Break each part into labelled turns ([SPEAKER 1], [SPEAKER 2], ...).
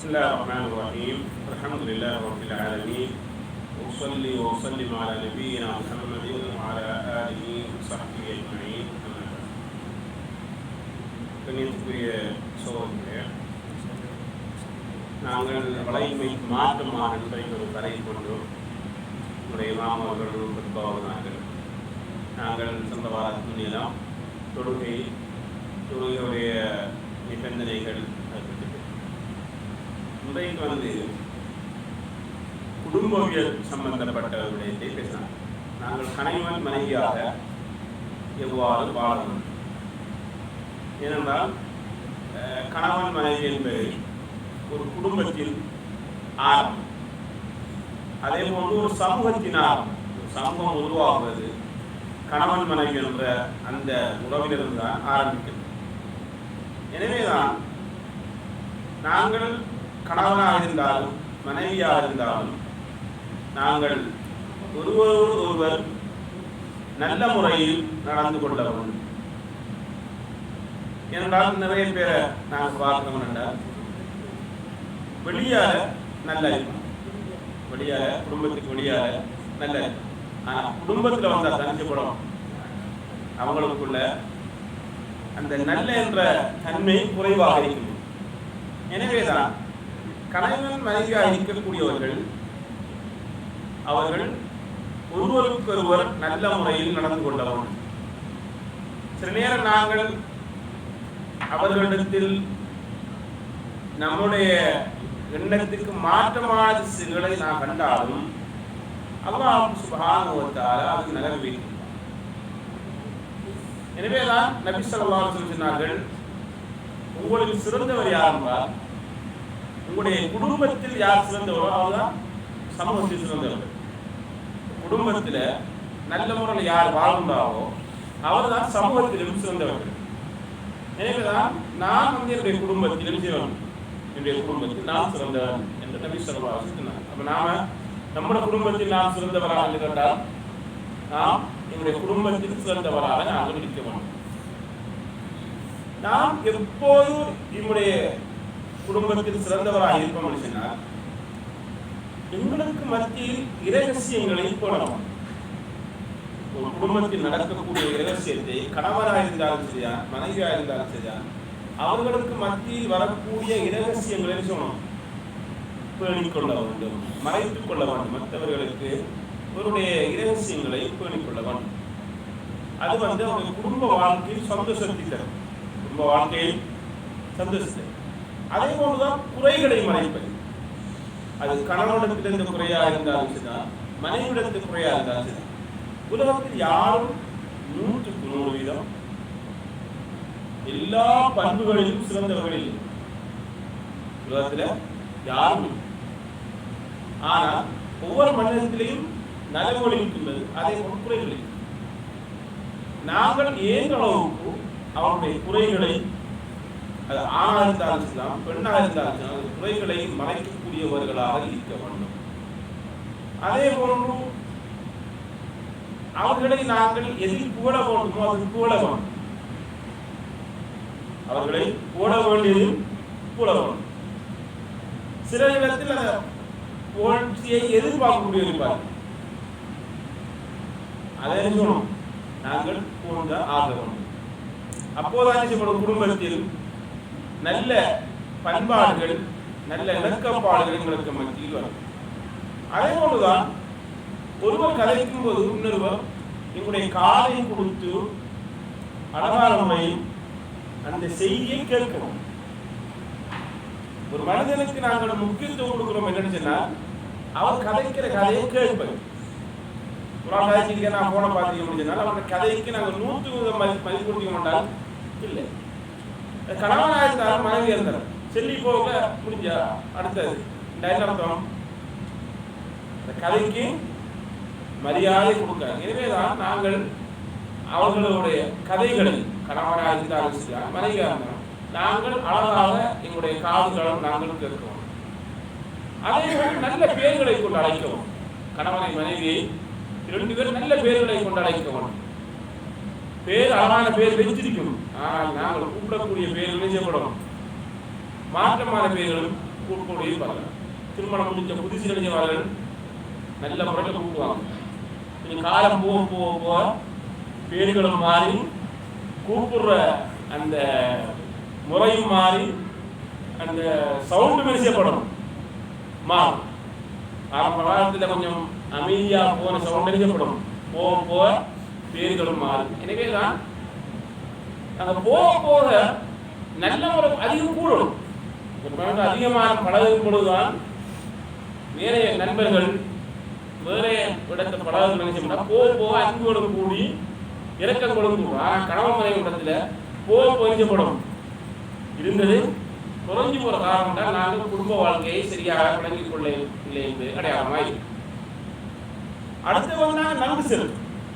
[SPEAKER 1] بسم الله الرحمن الرحيم الحمد لله رب العالمين وأصلي وأسلم على نبينا محمد وعلى آله وصحبه أجمعين أما بعد கண்ணியத்துக்குரிய சோதனையே நாங்கள் வளைமை மாற்றமாக இன்றைக்கு ஒரு கரை கொண்டு உடைய மாமாவர்களும் பிற்பாவதார்கள் நாங்கள் சொந்த வாரத்துலாம் தொழுகை தொழுகையுடைய நிபந்தனைகள் அதை பற்றி இன்றைக்கு வந்து குடும்பவியல் சம்பந்தப்பட்ட விடயத்தை பேசினார். நாங்கள் கணவன் மனைவியாக எவ்வாறு வாழணும்? ஏனென்றால் கணவன் மனைவி என்பது ஒரு குடும்பத்தில் ஆரம்பம் அதே போன்று ஒரு சமூகத்தின் ஆரம்பம் சமூகம் உருவாகுவது கணவன் மனைவி என்ற அந்த உறவிலிருந்து தான் ஆரம்பிக்கிறது. எனவேதான் நாங்கள் கணவனாக இருந்தாலும் மனைவியாக இருந்தாலும் நாங்கள் ஒருவரோடு ஒருவர் நல்ல முறையில் நடந்து கொள்ள வேண்டும் என்றால் நிறைய பேரை நாங்கள் பார்க்கணும் என்றால் வெளியால நல்ல இருப்பான் குடும்பத்துக்கு வெளியால நல்ல இருப்பான் ஆனா குடும்பத்துல வந்தா தனிச்சப்படும் அவங்களுக்குள்ள அந்த நல்ல என்ற தன்மை குறைவாக இருக்கும். எனவேதான் கணவன் மனைவியாக இருக்கக்கூடியவர்கள் அவர்கள் ஒருவருக்கொருவர் நல்ல முறையில் நடந்து கொள்ள வேண்டும் சில நேரம் நாங்கள் அவர்களிடத்தில் நம்முடைய எண்ணத்துக்கு மாற்றமான திசைகளை நாம் கண்டாலும் அல்லாஹ் சுபானுவத்தால் அது தஆலா எனவே நகர் எனவேதான் நபி சொல்லி சொன்னார்கள் உங்களுக்கு சிறந்தவர் யார் என்றால் உங்களுடைய குடும்பத்தில் யார் சிறந்தவரோ அவர்தான் சமூகத்தில் சிறந்தவர் குடும்பத்தில் நல்ல முறையில் யார் வாழ்ந்தாரோ அவர்தான் சமூகத்திலும் சிறந்தவர்கள். எனவேதான் நான் வந்து என்னுடைய குடும்பத்திலும் சிறந்தவன். என்னுடைய குடும்பத்தில் நான் சிறந்தவன் என்று நபி சொல்லா சொன்னார். அப்ப நாம நம்முடைய குடும்பத்தில் நான் சிறந்தவராக என்று கேட்டால் நாம் என்னுடைய குடும்பத்தில் சிறந்தவராக நாங்கள் இருக்க வேண்டும். நாம் எப்போதும் என்னுடைய குடும்பத்தில் சிறந்தவராக இருப்போம் என்று சொன்னால் எங்களுக்கு மத்தியில் இரகசியங்களை போடலாம் ஒரு குடும்பத்தில் நடக்கக்கூடிய இரகசியத்தை கணவராக இருந்தாலும் சரியா மனைவியாக இருந்தாலும் சரியா அவர்களுக்கு மத்தியில் வரக்கூடிய இரகசியங்களை சொல்லணும் பேணிக்கொள்ள வேண்டும். மறைத்துக் கொள்ள வேண்டும். மற்றவர்களுக்கு அவருடைய இரகசியங்களை பேணிக்கொள்ள வேண்டும். அது வந்து அவங்க குடும்ப வாழ்க்கையில் சந்தோஷத்தை தரும். குடும்ப வாழ்க்கையில் சந்தோஷத்தை அதே போலதான் குறைகளை மறைப்பது. அது கணவனிடத்திலிருந்து குறையா இருந்தாலும் சரிதான் மனைவிடத்து குறையா இருந்தாலும் சரி உலகத்தில் யாரும் நூற்றுக்கு நூறு வீதம் எல்லா பண்புகளிலும் சிறந்தவர்கள் உலகத்துல யாரும் ஆனால் ஒவ்வொரு மனிதத்திலையும் நலமொழி இருக்கின்றது அதே போல குறைகள் நாங்கள் ஏன் அளவுக்கு அவருடைய குறைகளை அது ஆணாக இருந்தாலும் சரிதான் பெண்ணாக இருந்தாலும் சரிதான் குறைகளை மறைக்கக்கூடியவர்களாக இருக்க வேண்டும். அதே போன்று அவர்களை நாங்கள் எதில் புகழ வேண்டுமோ அது புகழ வேண்டும். அவர்களை புகழ வேண்டியது புகழ வேண்டும். சில இடத்தில் அந்த புகழ்ச்சியை எதிர்பார்க்கக்கூடிய இருப்பார். அதை சொல்லணும் நாங்கள் புகழ்ந்த ஆக வேண்டும் அப்போதான் நம்முடைய குடும்பத்தில் நல்ல பண்பாடுகள் நல்ல இணக்கப்பாடுகள் எங்களுக்கு மத்தியில் வரும். அதே போலதான் ஒருவர் கதைக்கும் போது இன்னொருவர் எங்களுடைய காலை கொடுத்து அழகான முறையில் அந்த செய்தியை கேட்கணும். ஒரு மனிதனுக்கு நாங்கள் முக்கியத்துவம் கொடுக்கிறோம் என்னன்னு சொன்னால் அவர் கதைக்கிற கதையை கேட்பது. புறா கதைக்கு நான் போன பார்த்தீங்க சொன்னால் அவருடைய கதைக்கு நாங்கள் நூற்று வீதம் மதி மதிப்பு கொடுக்க மாட்டால் இல்லை. கணவனாக இருந்தாலும் மனைவி இருந்தாலும். செல்லி போக முடிஞ்சா? அடுத்தது இந்த இந்த கதைக்கு மரியாதை கொடுக்க எனவேதான் நாங்கள் அவர்களுடைய கதைகளை கணவனாக இருந்தாலும் சரி மனைவியாக இருந்தாலும் நாங்கள் அழகாக எங்களுடைய காதுகளும் நாங்கள் கேட்கிறோம் அதே நல்ல பெயர்களை கொண்டு அழைக்கவும். கணவனை மனைவியை இரண்டு பேரும் நல்ல பெயர்களை கொண்டு அழைக்கவும். பேர் அழகான பேர் வெச்சிருக்கும் ஆனால் நாங்கள் கூப்பிடக்கூடிய பேர் நினைச்சப்படும் மாற்றமான பேர்களும் கூப்பிட்டு பார்க்கலாம் திருமணம் முடிஞ்ச புதுசு இளைஞர்கள் நல்ல முறையில் கூப்பிடுவாங்க. இது காலம் போக போக போக பேர்களும் மாறி கூப்பிடுற அந்த முறையும் மாறி அந்த சவுண்டு மெரிசப்படும். மாறும். ஆரம்ப காலத்தில் கொஞ்சம் அமைதியாக போன சவுண்ட் மெரிசப்படும். போக போக பேர்களும் மாறும் எனவே தான் போக போக நல்ல ஒரு அதிகம் கூடும். அதிகமான பழகும் பொழுதுதான் வேற நண்பர்கள் வேற இடத்த பழகும் நினைச்சோம்னா போக போக அன்போடும் கூடி இறக்கம் கொடுக்கும் ஆனா கணவன் மனைவி இடத்துல போக பொறிஞ்சப்படும் இருந்தது குறைஞ்சு போற காரணம் தான் நாங்கள் குடும்ப வாழ்க்கையை சரியாக விளங்கிக் கொள்ள இல்லை என்று அடையாளமாய். அடுத்து வந்து நாங்கள் நன்றி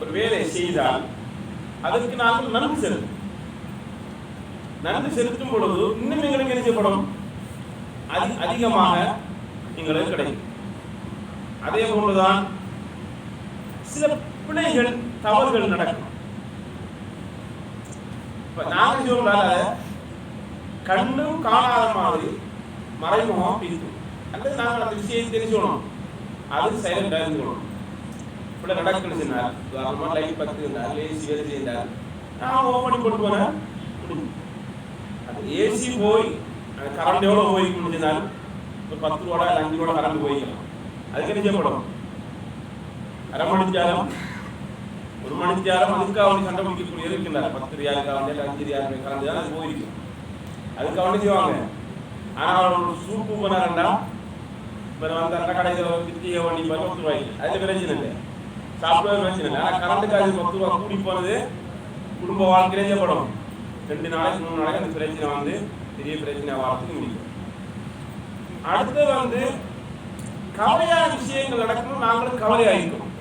[SPEAKER 1] ஒரு வேலையை செய்தால் அதற்கு நாங்கள் நன்றி செலுத்தும். நன்றி செலுத்தும் பொழுது இன்னும் எங்களுக்கு நினைச்சப்படும் அது அதி அதிகமாக எங்களுக்கு கிடைக்கும். அதே போலதான் சில பிள்ளைகள் தவறுகள் நடக்கும். இப்ப நாங்க சொல்றால கண்ணும் காணாத மாதிரி மறைமுகம் பிரிக்கும் அல்லது நாங்கள் அந்த விஷயம் தெரிஞ்சுக்கணும் அது செயல் இருந்துக்கணும் இப்படி சொன்னால் உதாரணமா லைட் பத்து இருந்தால் ஏசி செய்தால் நான் ஓன் பண்ணி போனேன் முடிஞ்சு. அது ஏசி போய் கரண்ட் எவ்வளோ போய் முடிஞ்சினால் ஒரு பத்து ரூபா இல்லை அஞ்சு ரூபா கரண்ட் போய்க்கலாம் அதுக்கு என்ன செய்யப்படும் அரை மணிச்சாலும் ஒரு மணிச்சாலும் அதுக்காக அவனுக்கு சண்டை முடிக்கக்கூடிய இருக்கின்றார் பத்து ரியாலுக்காக வந்து அஞ்சு ரியாலுக்கு கலந்து தான் அது போயிருக்கும் அதுக்கு அவனு செய்வாங்க ஆனால் அவன் ஒரு சூப்பு பண்ணாரண்டா இப்போ வந்து அந்த கடையில் வித்திய வண்டி பண்ணி பத்து ரூபாய்க்கு அதில் பிரச்சனை இல்லை சாப்பிடவே பிரச்சனை இல்லை. ஆனால் கரண்ட்டுக்கு பத்து ரூபா கூடி போனது குடும்ப வாழ்க்கையிலேயே படம். ரெண்டு நாளைக்கு மூணு நாளைக்கு அந்த பிரச்சனை வந்து பெரிய பிரச்சனை வாரத்துக்கு முடியும். அடுத்தது வந்து கவலையான விஷயங்கள் நடக்கணும் நாங்களும் கவலையாயிருக்கோம்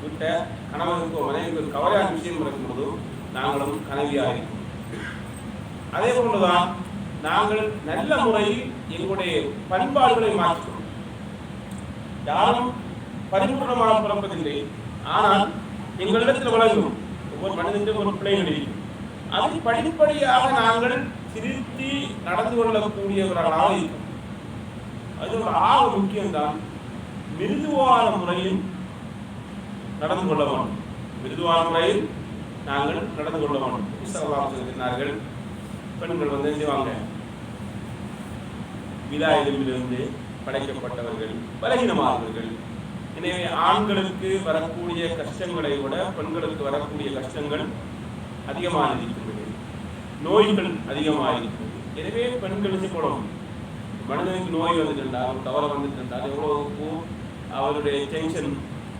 [SPEAKER 1] வீட்டை கணவனுக்கோ மனைவிக்கு ஒரு கவலையான விஷயம் நடக்கும்போது நாங்களும் கனவியாயிருக்கோம் அதே போன்றுதான் நாங்கள் நல்ல முறையில் எங்களுடைய பண்பாடுகளை மாற்றிக்கணும் யாரும் பரிபூர்ணமான பிறப்பதில்லை. ஆனால் எங்களிடத்தில் வழங்கும் ஒவ்வொரு மனிதனும் ஒரு பிள்ளைகள் இருக்கும். அதை படிப்படியாக நாங்கள் திருத்தி நடந்து கொள்ளக்கூடியவர்களாக இருக்கும். அது ஒரு ஆக முக்கியம்தான். மிருதுவான முறையில் நடந்து கொள்ள வேண்டும். மிருதுவான முறையில் நாங்கள் நடந்து கொள்ள வேண்டும். புஸ்தகமாக சொல்கிறார்கள் பெண்கள் வந்து செய்வாங்க? விதா எலும்பிலிருந்து படைக்கப்பட்டவர்கள் பலகீனமானவர்கள் எனவே ஆண்களுக்கு வரக்கூடிய கஷ்டங்களை விட பெண்களுக்கு வரக்கூடிய கஷ்டங்கள் அதிகமாக இருக்கின்றது நோய்கள் அதிகமாக இருக்கிறது எனவே பெண்களுக்கு செய்யப்படும் மனிதனுக்கு நோய் வந்துட்டால் தவறு வந்துட்டால் எவ்வளவு அவருடைய டென்ஷன்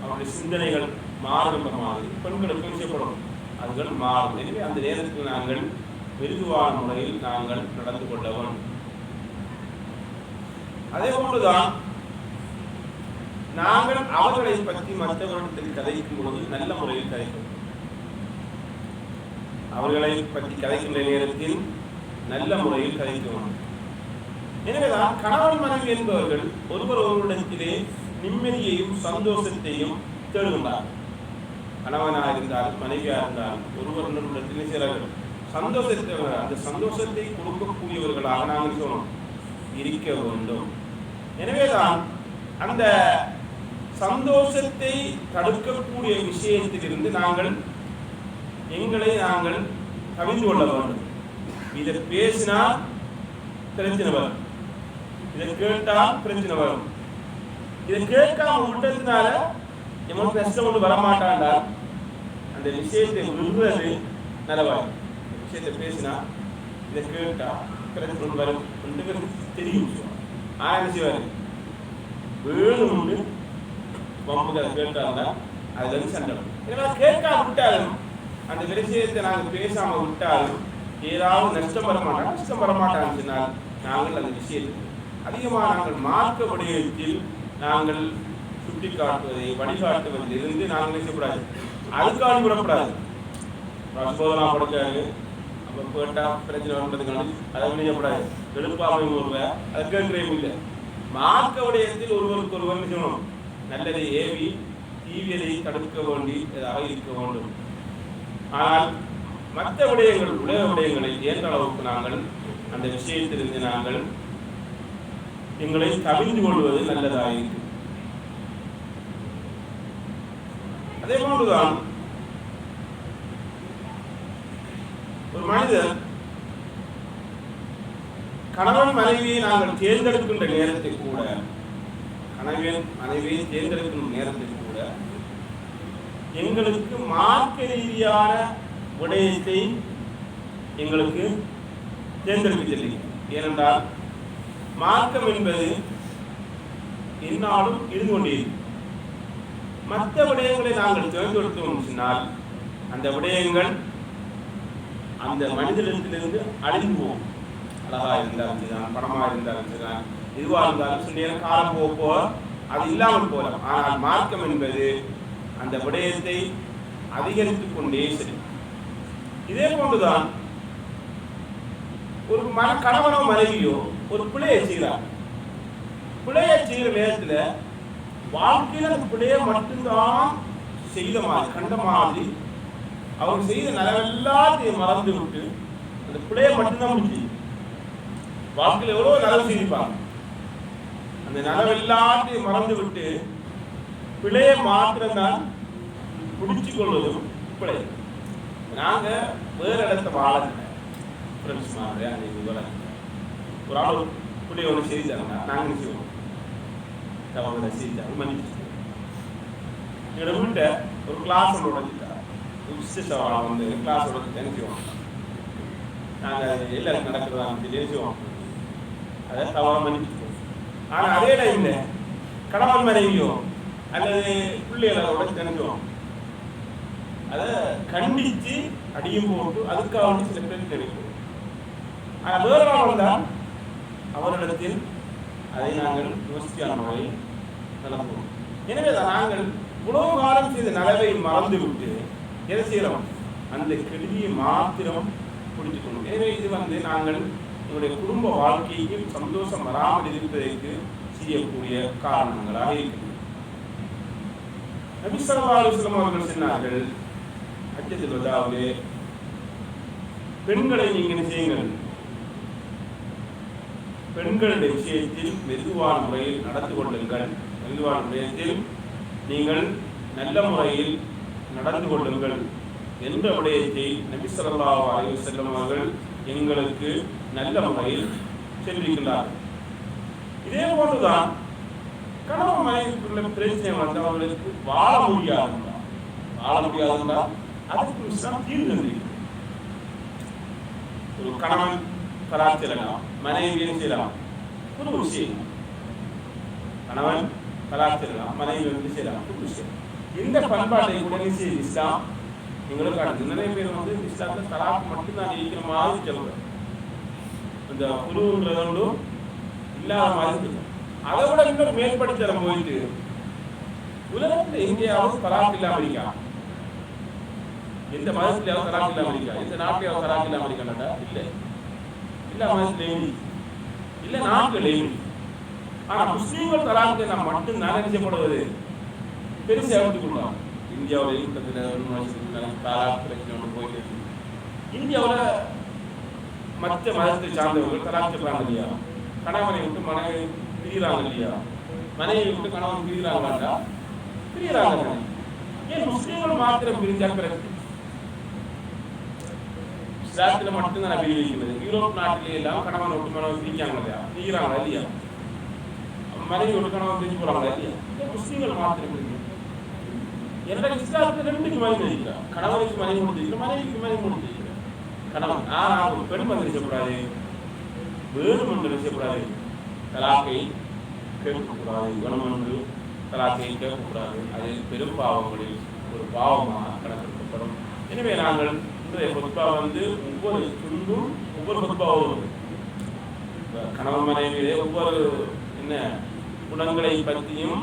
[SPEAKER 1] அவருடைய சிந்தனைகள் மாறுகின்ற மாதிரி பெண்களுக்கு செய்யப்படும்? அதுகள் மாறும். எனவே அந்த நேரத்தில் நாங்கள் மிருதுவான முறையில் நாங்கள் நடந்து கொள்ள வேண்டும். அதே போன்றுதான் நாங்கள் அவர்களை பற்றி மற்றவர்களிடத்தில் கதைக்கும் பொழுது நல்ல முறையில் கதைக்கும். அவர்களை பற்றி கதைக்கின்ற நேரத்தில் நல்ல முறையில் கதைக்க வேண்டும் எனவேதான் கணவன் மனைவி என்பவர்கள் ஒருவர் ஒருவரிடத்திலே நிம்மதியையும் சந்தோஷத்தையும் தேடுகின்றார் கணவனாக இருந்தாலும் மனைவியாக இருந்தாலும் ஒருவர் இன்னொருடத்திலே சிலர்கள் சந்தோஷத்தை அந்த சந்தோஷத்தை கொடுக்கக்கூடியவர்களாக நாங்கள் சொன்னோம் இருக்க வேண்டும். எனவேதான் அந்த சந்தோஷத்தை தடுக்கக்கூடிய விஷயத்திலிருந்து நாங்கள் எங்களை நாங்கள் கவிழ்ந்து கொள்ள வேண்டும். இதை பேசினா பிரச்சனை வரும் இதை கேட்டா பிரச்சனை வரும் இதை கேட்காம விட்டதுனால எவ்வளவு கஷ்டம் ஒன்று வரமாட்டாண்டா அந்த விஷயத்தை விடுறது நலவாய் விஷயத்தை பேசினா இதை கேட்டா பிரச்சனை வரும். ரெண்டு பேரும் தெரியும். ஆயிரம் செய்வாரு வேணும்னு பம்புக்கு அதை அது வந்து சண்டை. ஏன்னா கேட்காம விட்டாலும் அந்த விஷயத்தை நாங்கள் பேசாம விட்டாலும் ஏதாவது நஷ்டம் வர நஷ்டம் வர மாட்டான்னு சொன்னால் நாங்கள் அந்த விஷயத்தை அதிகமாக நாங்கள் மார்க்க வடிவத்தில் நாங்கள் சுட்டி காட்டுவதை வழிகாட்டுவதிலிருந்து நாங்கள் நினைக்கக்கூடாது அதுக்காக விடக்கூடாது. ரசோதனா கொடுக்காரு அப்போ போட்டா பிரச்சனை வந்ததுக்கான அதை நினைக்கக்கூடாது எழுப்பாமை ஒருவர் அதுக்கு இல்லை மார்க்க வடிவத்தில் ஒருவருக்கு ஒருவர் செய்யணும்? நல்லதை ஏவி தீவியதை தடுக்க வேண்டியதாக இருக்க வேண்டும். ஆனால் மற்ற விடயங்கள் உலக விடயங்களை ஏற்ற அளவுக்கு நாங்கள் அந்த விஷயத்திலிருந்து நாங்கள் எங்களை கவிழ்ந்து கொள்வது நல்லதாயிருக்கு அதே போன்றுதான் ஒரு மனிதர் கணவன் மனைவியை நாங்கள் தேர்ந்தெடுக்கின்ற நேரத்தில் கூட அனைவரும் மனைவியை தேர்ந்தெடுக்கின்ற நேரத்தில் கூட. எங்களுக்கு மார்க்க ரீதியான விடயத்தை எங்களுக்கு தேர்ந்தெடுக்க ஏனென்றால் மார்க்கம் என்பது என்னாலும் இருந்து கொண்டிருக்கும் மற்ற விடயங்களை நாங்கள் தேர்ந்தெடுத்தோம் சொன்னால் அந்த விடயங்கள் அந்த மனிதனிடத்திலிருந்து அழிந்து போகும். அழகா இருந்தால் சரிதான் பணமா இருந்தாலும் சரிதான் எதுவாக இருந்தாலும் சில காலம் போக போக அது இல்லாமல் போகலாம். ஆனால் மார்க்கம் என்பது அந்த விடயத்தை அதிகரித்துக் கொண்டே சரி இதே போன்றுதான் ஒரு மன கணவனோ மனைவியோ ஒரு பிள்ளையை செய்கிறார். பிள்ளையை செய்கிற நேரத்தில் வாழ்க்கையில் அந்த பிழையை மட்டும்தான் செய்த மாதிரி கண்ட மாதிரி அவங்க செய்த நலவெல்லாத்தையும் மறந்து விட்டு அந்த பிழையை மட்டும்தான் முடிச்சு வாழ்க்கையில் எவ்வளோ நலம் செய்திருப்பாங்க. அந்த நலவெல்லாத்தையும் மறந்து விட்டு பிழையை மாத்திரம்தான் பிடிச்சு கொள்வதும் பிழை நாங்க வேற இடத்த வாழல. ஃப்ரெண்ட்ஸ் மாதிரி அந்த இது ஒரு ஆள் பிள்ளைய ஒன்று செய்தாங்க நாங்கள் செய்வோம்? அவங்க செய்தாங்க மன்னிச்சு எங்களோட வீட்டை ஒரு கிளாஸ் ஒன்று உடஞ்சிட்டா விசேஷம் வந்து கிளாஸ் உடஞ்சி செய்வோம்? நாங்கள் எல்லாருக்கும் நடக்கிறதா சொல்லி செய்வோம் அதை தவறாக மன்னிச்சு ஆனால் அதே டைமில் கணவன் மனைவியும் அல்லது பிள்ளைகளோட உடச்சி அதை கண்டிச்சு அடியும் போட்டு அதுக்காக வந்து சில பேர் கிடைக்கும் ஆனால் வேறொரு வந்தால் அவரிடத்தில் அதை நாங்கள் யோசிக்கான முறையில் நடப்போம் எனவே நாங்கள் உணவு காலம் செய்த நலவை மறந்து விட்டு எதை செய்கிறோம் அந்த கெடுதியை மாத்திரம் பிடித்துக் எனவே இது வந்து நாங்கள் உங்களுடைய குடும்ப வாழ்க்கையில் சந்தோஷம் வராமல் இருப்பதற்கு செய்யக்கூடிய காரணங்களாக இருக்கிறது நபி அவர்கள் சொன்னார்கள் அச்சத்தில் அதாவது பெண்களை நீங்கள் செய்யுங்கள்? பெண்களுடைய விஷயத்தில் மெதுவான முறையில் நடந்து கொள்ளுங்கள். மெதுவான முறையத்தில் நீங்கள் நல்ல முறையில் நடந்து கொள்ளுங்கள். என்ற விடயத்தை நபி ஸல்லல்லாஹு அலைஹி அவர்கள் எங்களுக்கு நல்ல முறையில் சொல்லியிருக்கிறார்கள் இதே போன்றுதான் கணவன் மனைவிக்குள்ள பிரச்சனை வந்தவர்களுக்கு வாழ முடியாது வாழ முடியாதுங்களா அதுக்கு இஸ்லாம் தீர்வு ஒரு கணவன் கலாச் செல்லலாம் செய்யலாம் ஒரு விஷயம். கணவன் கலாச் செல்லலாம் மனைவி வந்து செய்யலாம் ஒரு விஷயம். இந்த பண்பாட்டை கூட என்ன செய்யுது இஸ்லாம்? எங்களுக்கு நிறைய பேர் வந்து இஸ்லாத்துல தலாக் மட்டும்தான் இருக்கிற மாதிரி சொல்றேன் இந்த குருன்றதோடு இல்லாத மாதிரி அதை விட இன்னும் மேம்படுத்தரம் போயிட்டு உலகத்துல எங்கேயாவது தலாக் இல்லாம இருக்கா எந்த மதத்திலேயாவது தலாக் இல்லாம இருக்கா எந்த நாட்டிலேயாவது தலாக் இல்லாம இருக்காண்டா இல்ல. இல்ல மதத்திலேயும் இல்ல. நாட்டிலேயும் ஆனா முஸ்லீம்கள் தலாக்கு நான் மட்டும் நான் நினைச்சப்படுவது பெருசா எடுத்துக் இந்தியாவில் இந்தியாவுல யூனிவர்சிட்டி பிரச்சனை ஒன்று போயிட்டு இந்தியாவில் மற்ற மதத்தை சார்ந்தவர்கள் கலாச்சாரம் இல்லையா கணவனை விட்டு மனைவி பிரிகிறாங்க இல்லையா? மனைவி விட்டு கணவன் பிரிகிறாங்களாண்டா பிரிகிறாங்க ஏன் முஸ்லீம்கள் மாத்திரம் பிரிஞ்சா பிறகு? இஸ்லாத்துல மட்டும்தான் பிரி வைக்கிறது யூரோப் நாட்டிலே எல்லாம் கணவன் விட்டு மனைவி பிரிக்காங்க இல்லையா? பிரிகிறாங்களா இல்லையா? மனைவி விட்டு கணவன் பிரிஞ்சு போறாங்க இல்லையா? ஏன் முஸ்லீம்கள் மாத்திரம் பிரிஞ்சு என்னோட இஸ்லாத்துல ரெண்டுக்கு மனைவி இருக்கிறா கணவனுக்கு மனைவி முடிஞ்சிருக்கிற மனைவிக்கு மனைவி முடிஞ்சிருக்கிற கணவன் ஆனா ஒரு பெண் வந்து செய்யக்கூடாது வேறு ஒன்று செய்யக்கூடாது தலாக்கை கேட்கக்கூடாது. குணம் தலாக்கை கேட்கக்கூடாது. அது பெரும் பாவங்களில் ஒரு பாவமாக கணக்கெடுக்கப்படும். எனவே நாங்கள் இன்றைய பொதுப்பா வந்து ஒவ்வொரு துண்டும் ஒவ்வொரு பொதுப்பாவும் கணவன் மனைவியிலே ஒவ்வொரு என்ன குணங்களை பற்றியும்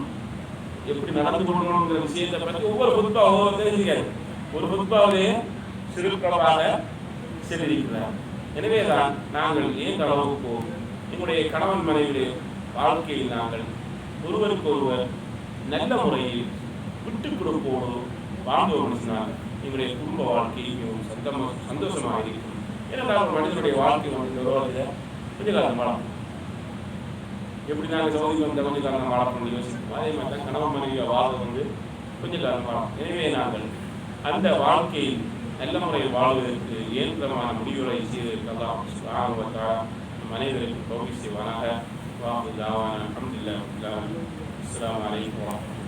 [SPEAKER 1] எப்படி நடந்து கொள்ளணுங்கிற விஷயத்தை பற்றி ஒவ்வொரு பொதுப்பா ஒவ்வொரு தெரிஞ்சுக்காது ஒரு பொதுப்பாவிலே சிறுபிரபாக சென்றிருக்கிறார் எனவேதான் நாங்கள் ஏன் அளவுக்கு எங்களுடைய கணவன் மனைவியுடைய வாழ்க்கையில் நாங்கள் ஒருவருக்கு ஒருவர் நல்ல முறையில் விட்டு கொடுப்போடு வாழ்ந்தோம் சொன்னால் எங்களுடைய குடும்ப வாழ்க்கை மிகவும் சந்தம சந்தோஷமாக இருக்கும். ஏனென்றால் ஒரு மனிதனுடைய வாழ்க்கை வந்து கொஞ்ச காலம் வாழணும் எப்படி நாங்கள் சவுதிக்கு வந்த கொஞ்ச காலம் வாழணும்னு யோசிப்போம். அதே மாதிரி தான் கணவன் மனைவியை வாழ்றது வந்து கொஞ்ச காலம் வாழணும் எனவே நாங்கள் அந்த வாழ்க்கையை நல்ல முறையில் வாழ்வதற்கு ஏற்பதமான முடிவுகளை செய்திருக்கலாம் ஆர்வத்தா மனிதர்களுக்கு தோல்வி செய்வானாக வாக்கு தாவான அஹமதுல்லா அஸ்லாம் வலைக்கம் வரமத்துல்லாஹி